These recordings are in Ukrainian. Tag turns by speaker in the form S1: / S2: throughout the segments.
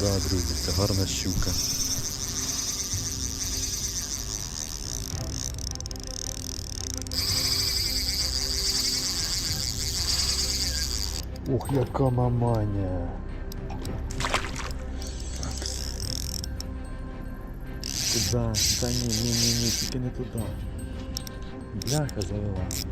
S1: Да, друзі, це гарна щука. Ух, яка маманя. Туди, та ні, ні, ні, ні, тільки не туди. Бляха завела.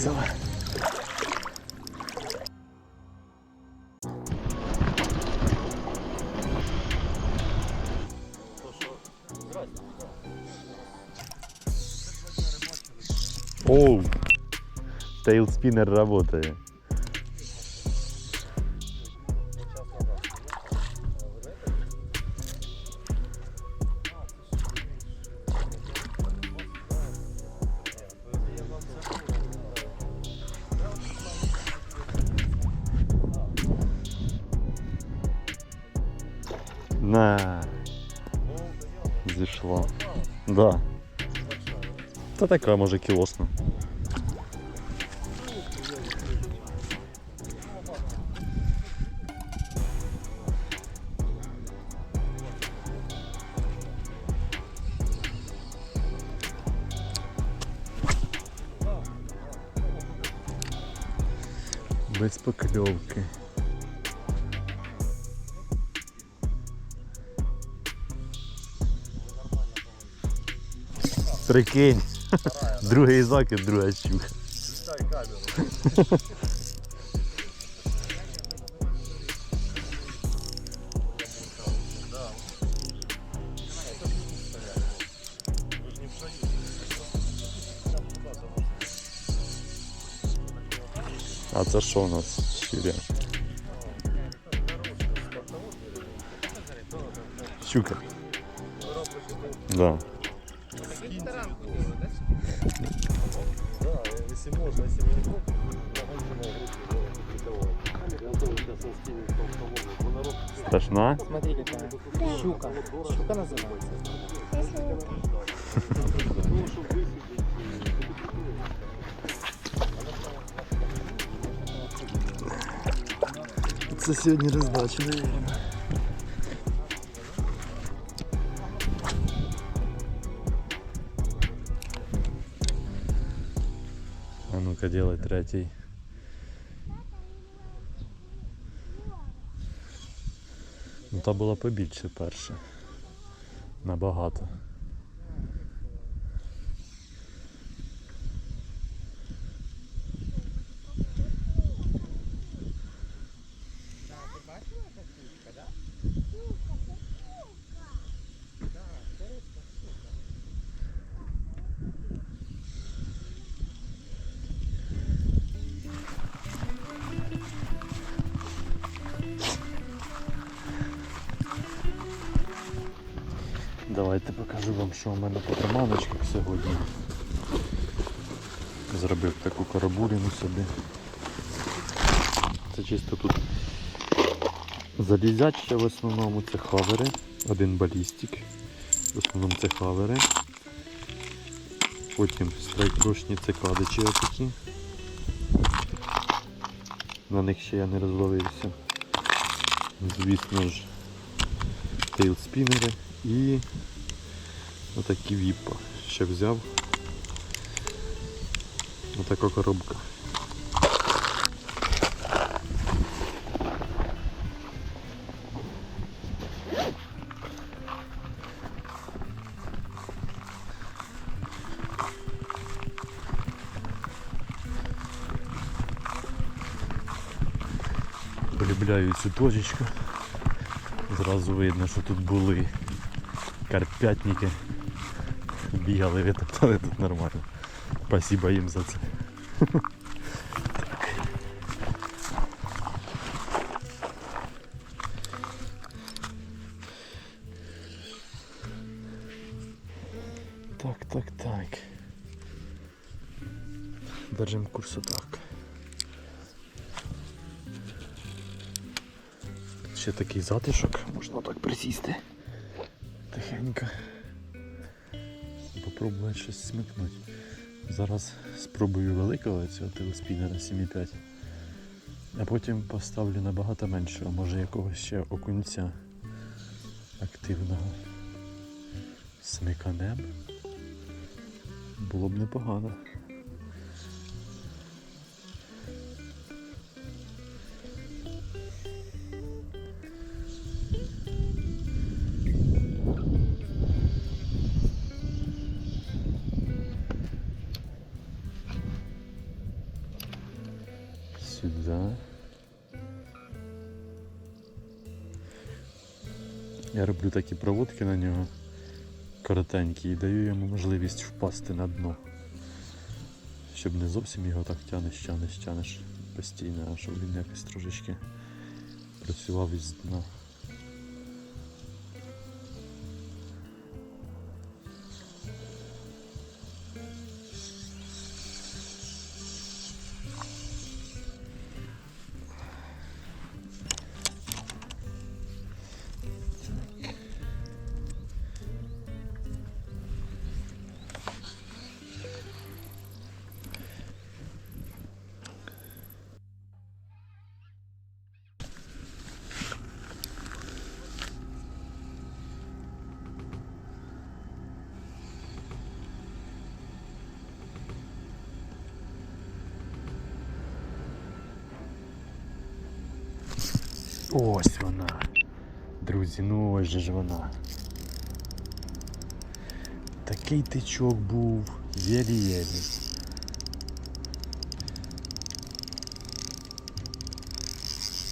S1: Врізала. Оу, тейлспиннер работает. Зійшла. Да. Та така може кілосна. Без покльовки. Прикинь. Другий закид, друга щука. А це що у нас щиря? Щука. Да. Страшна?
S2: Смотри какая. Щука. Щука называется.
S1: Це сьогодні роздача, наверное. Делай третій. Ну та була побільше перша. Набагато. Давайте покажу вам, що у мене по приманочках сьогодні. Зробив таку карабурину собі. Це чисто тут залізяче в основному це хавери, один балістик. В основному це хавери. Потім страйкрошні це кадичі отакі. На них ще я не розловився. Звісно ж, тейлспінери і отакі віпа. Ще взяв. Отака коробка. Полюбляю цю точечку. Зразу видно, що тут були карпятники бігали, витоптали тут нормально. Спасибо їм за це. Так, так, так. Держим курсу так. Ще такий затишок, можна так присісти тихенько. Попробувати щось смикнути. Зараз спробую великого цього телеспінера 7,5. А потім поставлю набагато меншого, може якогось ще окунця активного. Смиканем. Було б непогано. Я роблю такі проводки на нього коротенькі і даю йому можливість впасти на дно. Щоб не зовсім його так тянеш, тянеш, тянеш постійно, а щоб він якось трошечки працював із дна. Ось вона. Друзі, ну ось же ж вона. Такий тичок був єлі-єлі.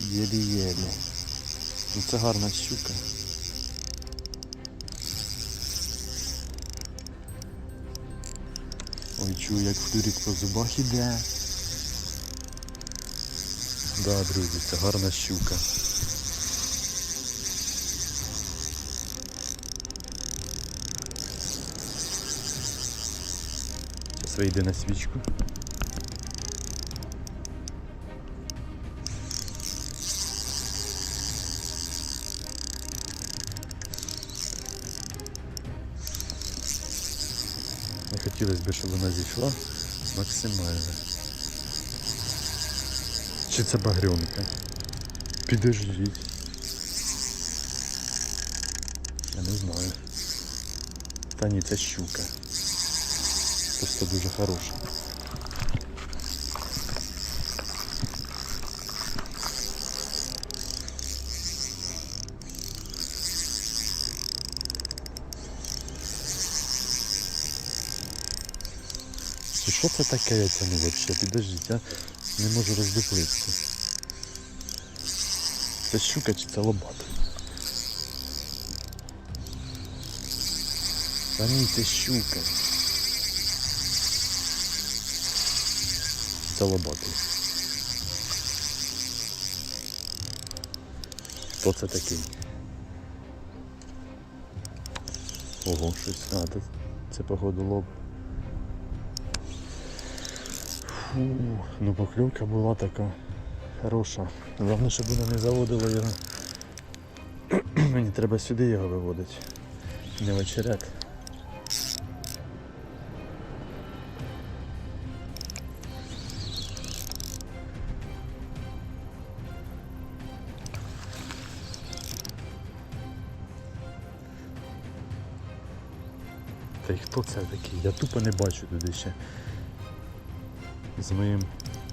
S1: Єлі-єлі. Ну це гарна щука. Ой, чую, як флюрик по зубах іде. Да, друзі, це гарна щука. Зараз вийде на свічку. Не хотілося б, щоб вона зійшла максимально. Чи це багрюнка? Підождіть. Я не знаю. Та ні, це щука. Просто дуже хороша. Що це таке я тяну вообще? Підождіть, я не можу роздуплитися. Це щука чи це лобата? Та ні, це щука. Це лобата. Хто це такий? Ого, щось. А, це, це походу лоб. Фу, ну покльовка була така хороша. Головне, щоб вона не заводила його. Мені треба сюди його виводити. Не в очерет. Та й хто це такий? Я тупо не бачу туди ще. З моїм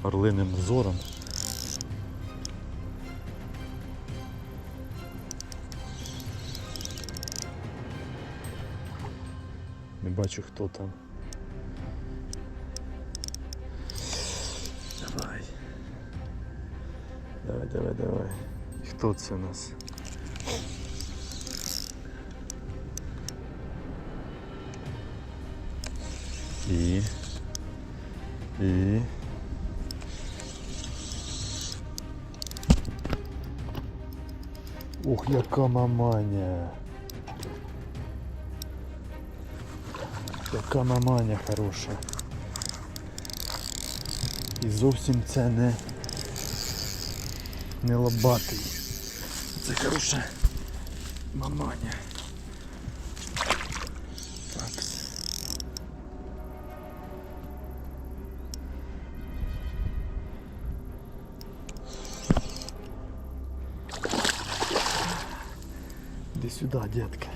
S1: орлиним взором. Не бачу хто там. Давай. Давай, давай, давай. Хто це у нас? І. І. Ух, яка маманя. Яка маманя хороша. І зовсім це не, не лобатий. Це хороша маманя. Іди сюди, дітка.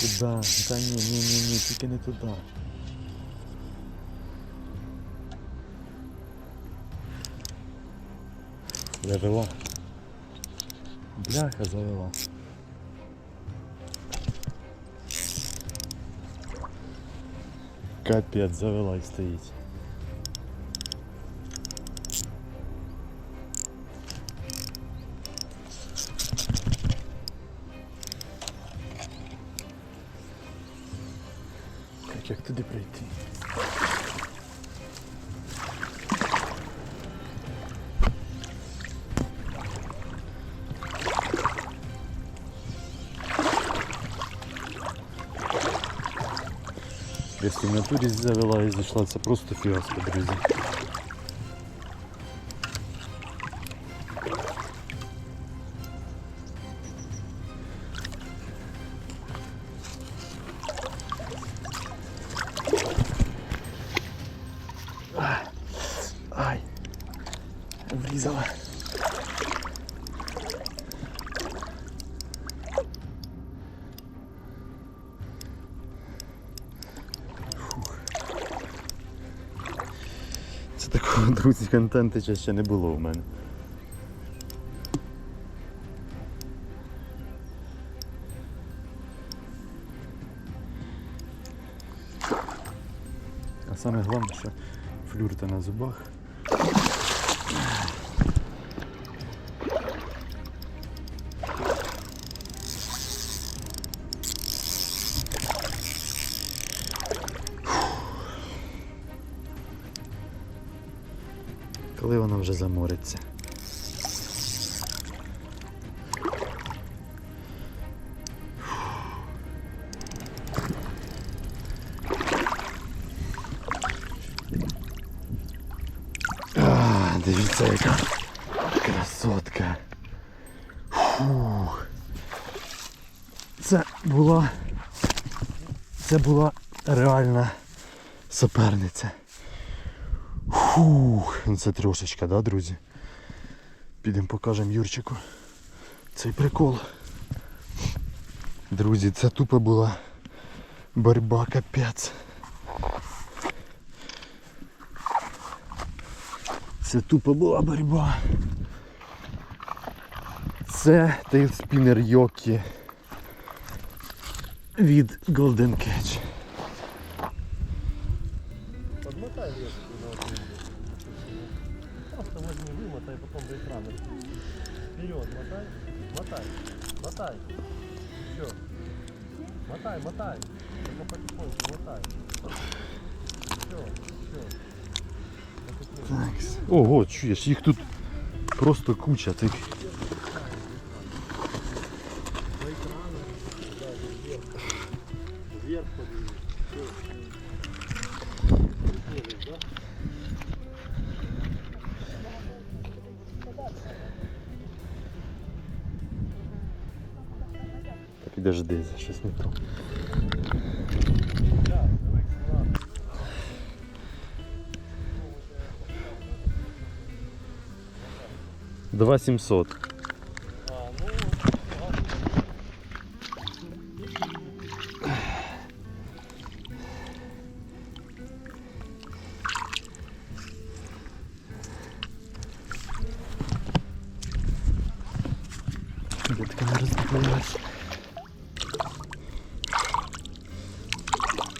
S1: Куда? Та ні, ні, ні, ні, тільки не туди. Завела. Бляха завела. Капець, завела і стоїть. Так, як туди прийти? в натурі завела і зійшла, це просто фіаско, друзі. Ай, врізала. Такого, друзі, контенту ще- не було у мене. А саме головне, що флюрта на зубах. Коли вона вже замориться. А, дивіться, яка красотка. Фух. Це була. Це була реальна суперниця. Фух, ну це трошечка, да, друзі? Підемо покажемо Юрчику цей прикол. Друзі, це тупо була боротьба капець. Це тупо була боротьба. Це тейлспінер Йокі від Golden Catch.
S3: Мотай, мотай. Все. Мотай, мотай. Только потихоньку мотай. Все, все.
S1: Так. Ого, чуєш, їх тут просто куча тих.
S3: Экрана. Вверх. Вверх
S1: Так підожди, за щось не то.
S3: Да, ладно.
S1: Два сімсот.
S3: А, ну, ладно.
S1: Я таки не розпливаєш.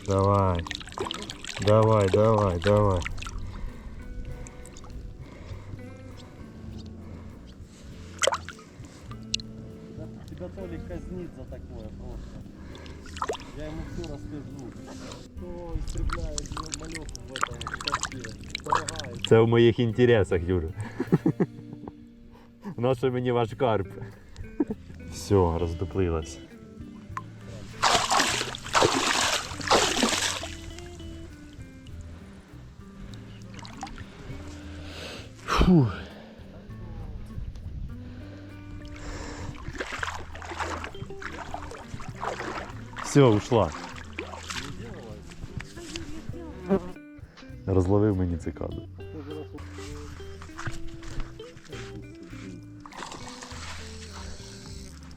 S1: Давай. Давай, давай, давай.
S3: Да, Тебя Толик казнит за такое просто. Я ему все расскажу. Кто истребляет малек в этом шкафе? Помогает.
S1: Це в моїх інтересах, Юра. Нащо мені ваш карп? Все, роздуплилась. Фу. Все, ушла. Розловив мені цикаду.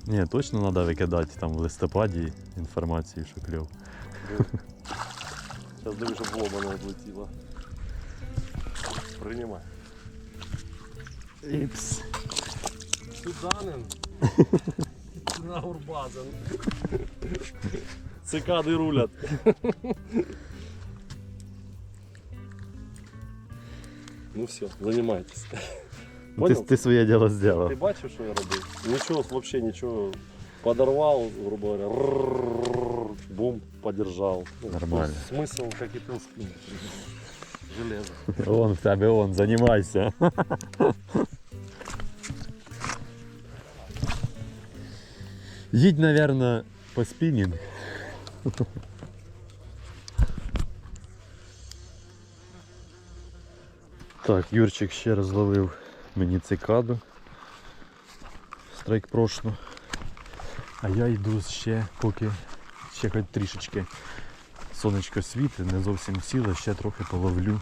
S1: Ні, точно треба викидати там в листопаді інформацію, що кльов.
S3: Зараз диви, щоб лоба не облетіло. Приймай.
S1: Іпс.
S3: Суданин. На Урбазен. Цикади. Ну все,
S1: занимайтесь.
S3: Понял?
S1: Ты, ты свое
S3: дело
S1: сделал.
S3: Ты бачив, що я робив? Нічого, взагалі нічого. Подорвал, грубо говоря, бум, подержал.
S1: Нормально.
S3: Смысл, как и ты, железо.
S1: Он в тебе, он, занимайся. Їдь, наверное, по спінінг. Так, Юрчик ще раз зловив мені цикаду. Страйк прошну. А я йду ще поки ще хоч трішечки сонечко світить, не зовсім сіло, ще трохи половлю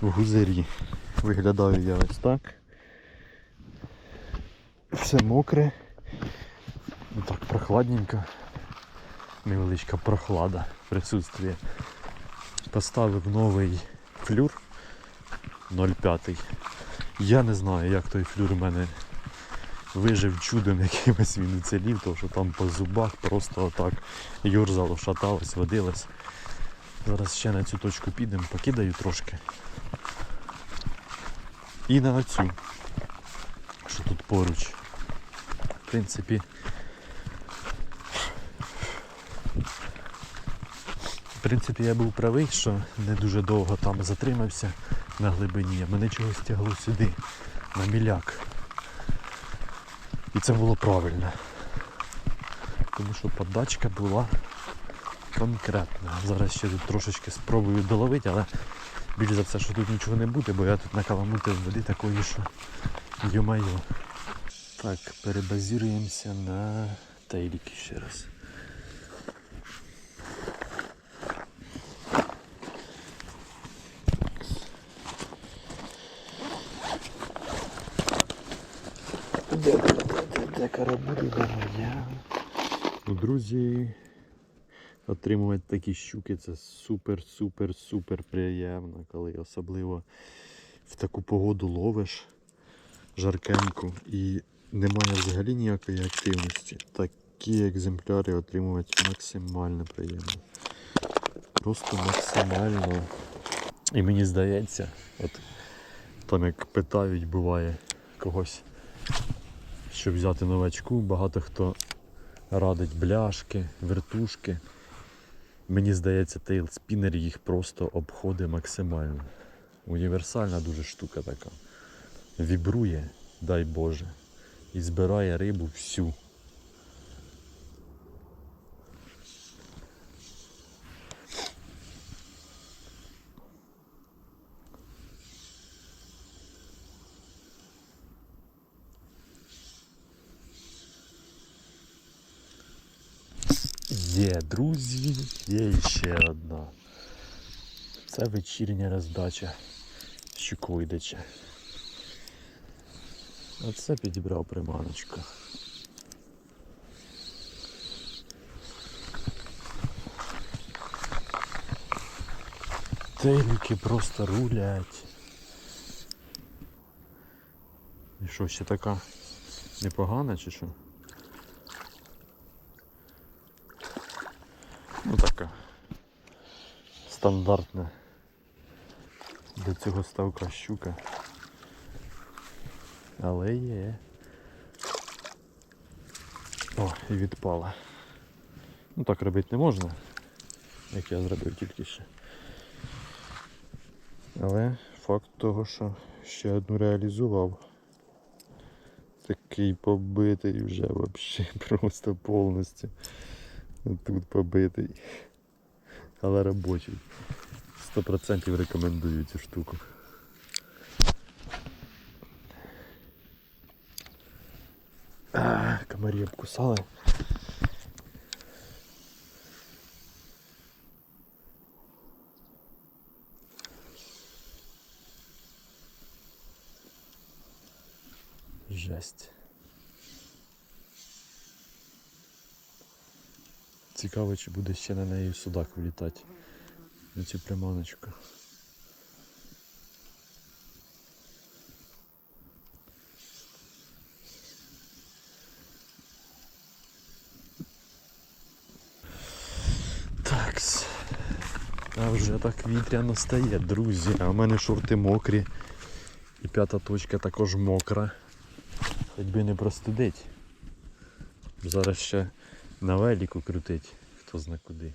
S1: в гузирі. Виглядаю я ось так. Все мокре. Ну так прохладненько. Невеличка прохлада присутствує. Поставив новий флюр 0,5. Я не знаю, як той флюр у мене вижив чудом якимось він уцілів, тому що там по зубах просто отак юрзало, шаталось, водилось. Зараз ще на цю точку підемо, покидаю трошки. І на оцю, що тут поруч. В принципі. Принципі, я був правий, що не дуже довго там затримався на глибині, мене чогось тягло сюди, на міляк. І це було правильно. Тому що подачка була конкретна. Зараз ще тут трошечки спробую доловити, але більш за все, що тут нічого не буде, бо я тут накаламутив води такої, що йо-майо. Так, перебазіруємося на тейліки ще раз. Моя? Ну, Друзі, отримувати такі щуки це супер, супер, супер приємно, коли особливо в таку погоду ловиш жаркеньку і немає взагалі ніякої активності. Такі екземпляри отримувати максимально приємно. Просто максимально. І мені здається, от там як питають, буває когось, щоб взяти новачку, багато хто радить бляшки, вертушки. Мені здається, тейлспінер їх просто обходить максимально. Універсальна дуже штука така. Вібрує, дай Боже, і збирає рибу всю. Є, друзі, є ще одна. Це вечірня роздача щукойдича. Оце підібрав приманочку. Тейліки просто рулять. І що, ще така непогана чи що? Ну така стандартна для цього ставка щука. Але є. О, і відпала. Ну так робити не можна, як я зробив тільки ще. Але факт того, що ще одну реалізував. Такий побитий вже взагалі просто повністю. Тут по побитий. Але рабочий, сто процентов рекомендую эту штуку. А, комарі обкусали. Жесть. Цікаво, чи буде ще на неї судак влітати. На цю приманочку. Такс. А вже так вітряно стає, друзі. А в мене шорти мокрі. І п'ята точка також мокра. Хоч би не простудить. Зараз ще на веліку крутить, хто зна куди.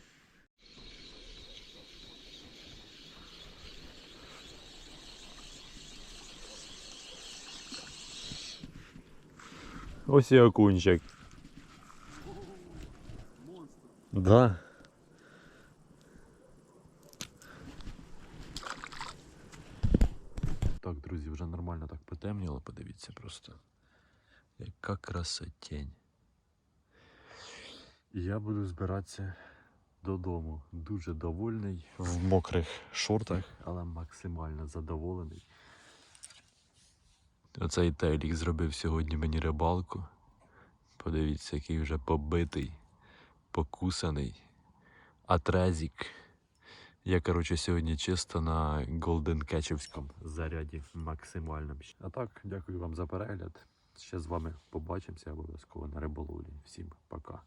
S1: Ось і окунчик. Да. Так, друзі, вже нормально так потемніло, подивіться просто. Яка красотень. Я буду збиратися додому. Дуже довольний в мокрих шортах, але максимально задоволений. Оцей Тейлік зробив сьогодні мені рибалку. Подивіться, який вже побитий, покусаний. Атрезік. Я, коротше, сьогодні чисто на Голден Кетчівському заряді максимально. А так, дякую вам за перегляд. Ще з вами побачимося обов'язково на риболовлі. Всім пока.